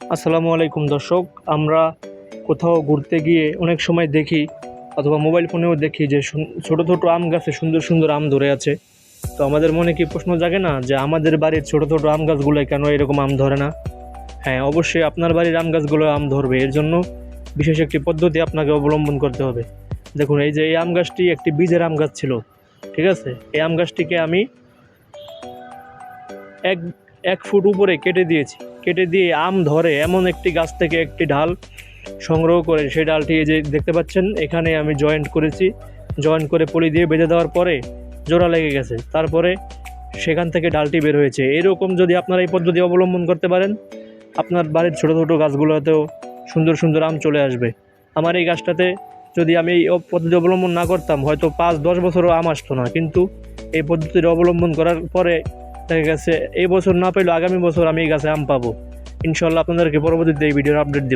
আসসালামু আলাইকুম দর্শক, আমরা কোথাও ঘুরতে গিয়ে অনেক সময় দেখি অথবা মোবাইল ফোনেও দেখি যে ছোটো ছোটো আম গাছে সুন্দর সুন্দর আম ধরে আছে। তো আমাদের মনে কি প্রশ্ন জাগে না যে আমাদের বাড়ির ছোটো ছোটো আম গাছগুলোয় কেন এরকম আম ধরে না? হ্যাঁ অবশ্যই আপনার বাড়ির আম গাছগুলো আম ধরবে, এর জন্য বিশেষ একটি পদ্ধতি আপনাকে অবলম্বন করতে হবে। দেখুন, এই যে এই আম গাছটি একটি বীজের আম গাছ ছিল, ঠিক আছে? এই আম গাছটিকে আমি এক এক ফুট উপরে কেটে দিয়েছি। কেটে দিয়ে আম ধরে এমন একটি গাছ থেকে একটি ঢাল সংগ্রহ করে সেই ডালটি যে দেখতে পাচ্ছেন, এখানে আমি জয়েন্ট করেছি। জয়েন্ট করে পলি দিয়ে বেঁধে দেওয়ার পরে জোড়া লেগে গেছে। তারপরে সেখান থেকে ডালটি বের হয়েছে। এরকম যদি আপনারা এই পদ্ধতি অবলম্বন করতে পারেন, আপনার বাড়ির ছোটো ছোটো গাছগুলোতেও সুন্দর সুন্দর আম চলে আসবে। আমার এই গাছটাতে যদি আমি এই পদ্ধতি অবলম্বন না করতাম, হয়তো পাঁচ দশ বছরও আম আসতো না। কিন্তু এই পদ্ধতিটা অবলম্বন করার পরে দেখা কাছে এই বছর না পেলেও আগামী বছর আমি এই গাছে আম পাবো। ইনশাল্লাহ আপনাদেরকে পরবর্তীতে এই ভিডিওর আপডেট দেব।